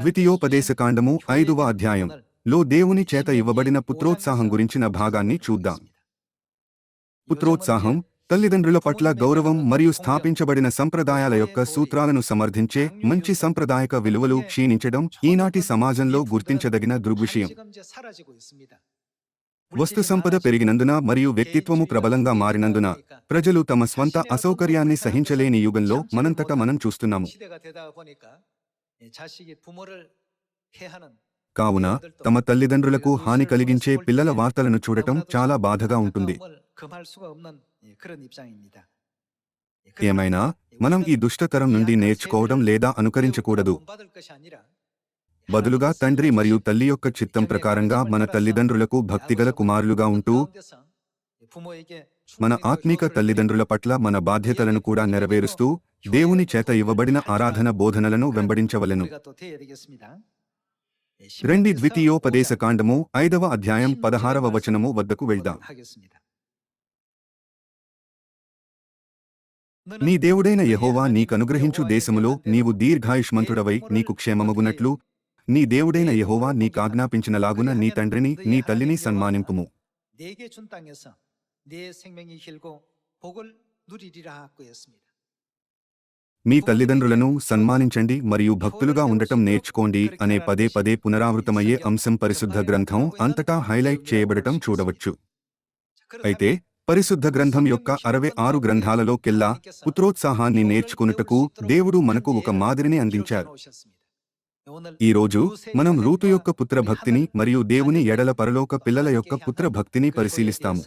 ద్వితీయోపదేశకాండము ఐదవ అధ్యాయం. లో దేవుని చేత ఇవ్వబడిన పుత్రోత్సాహం గురించిన భాగాన్ని చూద్దాం. పుత్రోత్సాహం తల్లిదండ్రుల పట్ల గౌరవం మరియు స్థాపించబడిన సంప్రదాయాల యొక్క సూత్రాలను సమర్థించే మంచి సంప్రదాయక విలువలు క్షీణించడం ఈనాటి సమాజంలో గుర్తించదగిన దృగ్విషయం. వస్తు సంపద పెరిగినందున మరియు వ్యక్తిత్వము ప్రబలంగా మారినందున ప్రజలు తమ స్వంత అసౌకర్యాన్ని సహించలేని యుగంలో మనంతట మనం చూస్తున్నాము. కావున తమ తల్లిదండ్రులకు హాని కలిగించే పిల్లల వార్తలను చూడటం చాలా బాధగా ఉంటుంది. ఏమైనా మనం ఈ దుష్టతరం నుండి నేర్చుకోవడం లేదా అనుకరించకూడదు. బదులుగా తండ్రి మరియు తల్లి యొక్క చిత్తం ప్రకారంగా మన తల్లిదండ్రులకు భక్తిగల కుమారులుగా ఉంటూ మన ఆత్మీక తల్లిదండ్రుల పట్ల మన బాధ్యతలను కూడా నెరవేరుస్తూ దేవుని చేత ఇవ్వబడిన ఆరాధన బోధనలను వెంబడించవలెను రెండి ద్వితీయోపదేశ కాండము ఐదవ అధ్యాయం పదహారవ వచనము వద్దకు వెళ్దాం నీ దేవుడైన యెహోవా నీకనుగ్రహించు దేశములో నీవు దీర్ఘాయుష్మంతుడవై నీకు క్షేమమగునట్లు నీ దేవుడైన యెహోవా నీకాజ్ఞాపించినలాగున నీ తండ్రిని నీ తల్లిని సన్మానింపుము 내게 준 땅에서 내 생명이 길고 복을 누리리라 하였습니다. మీ తల్లిదండ్రులను సన్మానించండి మరియు భక్తులుగా ఉండటం నేర్చుకోండి అనే పదే పదే పునరావృతమయ్యే అంశం పరిశుద్ధ గ్రంథం అంతటా హైలైట్ చేయబడటం చూడవచ్చు. అయితే పరిశుద్ధ గ్రంథం యొక్క అరవై ఆరు గ్రంథాలలోకెల్లా పుత్రోత్సాహాన్ని నేర్చుకున్నటకు దేవుడు మనకు ఒక మాదిరిని అందించారు. ఈ రోజు మనం రూతు యొక్క పుత్ర భక్తిని మరియు దేవుని ఎడల పరలోక పిల్లల యొక్క పుత్ర భక్తిని పరిశీలిస్తాము.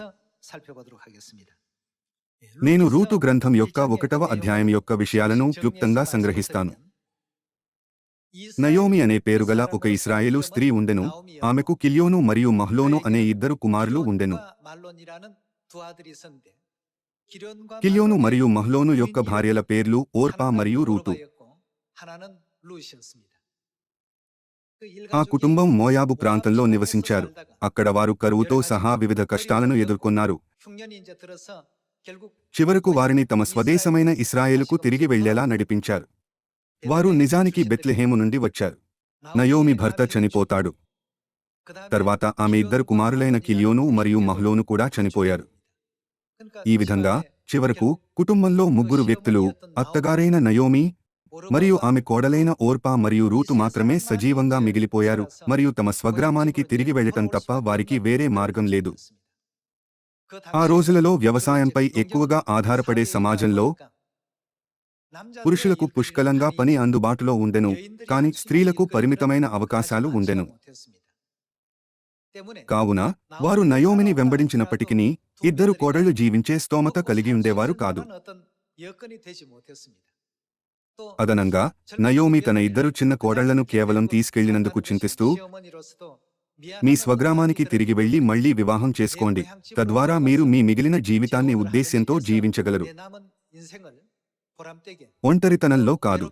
నేను రూతు గ్రంథం యొక్క ఒకటవ అధ్యాయం యొక్క విషయాలను క్లుప్తంగా సంగ్రహిస్తాను. నయోమి అనే పేరుగల ఒక ఇస్రాయేలు స్త్రీ ఉండెను. ఆమెకు కిలియోను మరియు మహ్లోను అనే ఇద్దరు కుమారులు ఉండెను. కిలియోను మరియు మహ్లోను యొక్క భార్యల పేర్లు ఓర్పా మరియు రూతు. ఆ కుటుంబం మోయాబు ప్రాంతంలో నివసించారు. అక్కడ వారు కరువుతో సహా వివిధ కష్టాలను ఎదుర్కొన్నారు. చివరకు వారిని తమ స్వదేశమైన ఇస్రాయేలుకు తిరిగి వెళ్ళేలా నడిపించారు. వారు నిజానికి బెత్లెహేము నుండి వచ్చారు. నయోమి భర్త చనిపోతాడు. తర్వాత ఆమె ఇద్దరు కుమారులైన కిలియోను మరియు మహ్లోను కూడా చనిపోయారు. ఈ విధంగా చివరకు కుటుంబంలో ముగ్గురు వ్యక్తులు అత్తగారైన నయోమి మరియు ఆమె కోడలైన ఓర్పా మరియు రూతు మాత్రమే సజీవంగా మిగిలిపోయారు మరియు తమ స్వగ్రామానికి తిరిగి వెళ్ళటం తప్ప వారికి వేరే మార్గం లేదు. ఆ రోజులలో వ్యవసాయంపై ఎక్కువగా ఆధారపడే సమాజంలో పురుషులకు పుష్కలంగా పని అందుబాటులో ఉండెను కాని స్త్రీలకు పరిమితమైన అవకాశాలు ఉండెను. కావున వారు నయోమిని వెంబడించినప్పటికీ ఇద్దరు కోడళ్ళు జీవించే స్తోమత కలిగి ఉండేవారు కాదు. అదనంగా నయోమి తన ఇద్దరు చిన్న కోడళ్ళను కేవలం తీసుకెళ్ళినందుకు చింతిస్తూ మీ స్వగ్రామానికి తిరిగి వెళ్ళి మళ్ళీ వివాహం చేసుకోండి. తద్వారా మీరు మీ మిగిలిన జీవితాన్ని ఉద్దేశ్యంతో జీవించగలరు. ఒంటరితనంలో కాదు.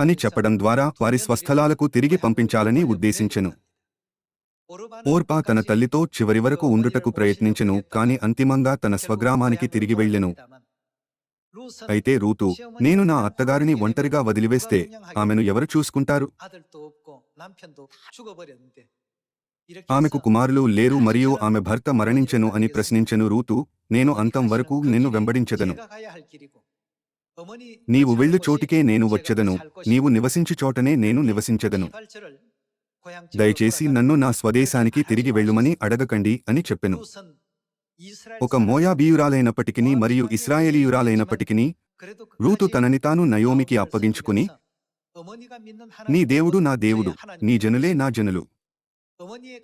అని చెప్పడం ద్వారా వారి స్వస్థలాలకు తిరిగి పంపించాలని ఉద్దేశించెను. ఓర్పా తన తల్లితో చివరి వరకు ఉండుటకు ప్రయత్నించెను కాని అంతిమంగా తన స్వగ్రామానికి తిరిగి వెళ్ళెను. అయితే రూతు నేను నా అత్తగారిని ఒంటరిగా వదిలివేస్తే ఆమెను ఎవరు చూసుకుంటారు? ఆమెకు కుమారులు లేరు మరియు ఆమె భర్త మరణించెను అని ప్రశ్నించెను రూతు నేను అంతం వరకు నిన్ను వెంబడించెదను. నీవు వెళ్ళు చోటికే నేను వచ్చెదను. నీవు నివసించు చోటనే నేను నివసించెదను. దయచేసి నన్ను నా స్వదేశానికి తిరిగి వెళ్ళుమని అడగకండి అని చెప్పెను. ఒక మోయాబీయురాలైనప్పటికీ మరియు ఇస్రాయేలీయురాలైనప్పటికీ రూతు తనని తాను నయోమికి అప్పగించుకుని నీ దేవుడు నా దేవుడు నీ జనులే నా జనులు.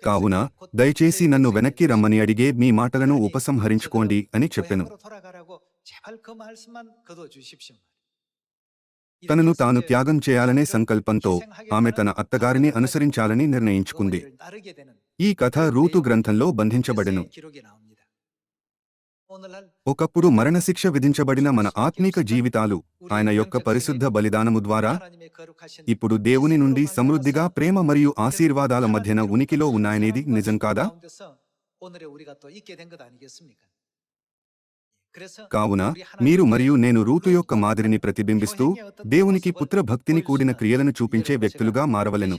కావున దయచేసి నన్ను వెనక్కి రమ్మని అడిగే మీ మాటలను ఉపసంహరించుకోండి అని చెప్పెను. తనను తాను త్యాగం చేయాలనే సంకల్పంతో ఆమె తన అత్తగారిని అనుసరించాలని నిర్ణయించుకుంది. ఈ కథ రూతు గ్రంథంలో బంధించబడెను. ఒకప్పుడు మరణశిక్ష విధించబడిన మన ఆత్మీక జీవితాలు ఆయన యొక్క పరిశుద్ధ బలిదానము ద్వారా ఇప్పుడు దేవుని నుండి సమృద్ధిగా ప్రేమ మరియు ఆశీర్వాదాల మధ్యన ఉనికిలో ఉన్నాయనేది నిజం కాదా? కావున మీరు మరియు నేను రూతు యొక్క మాదిరిని ప్రతిబింబిస్తూ దేవునికి పుత్ర భక్తిని కూడిన క్రియలను చూపించే వ్యక్తులుగా మారవలను.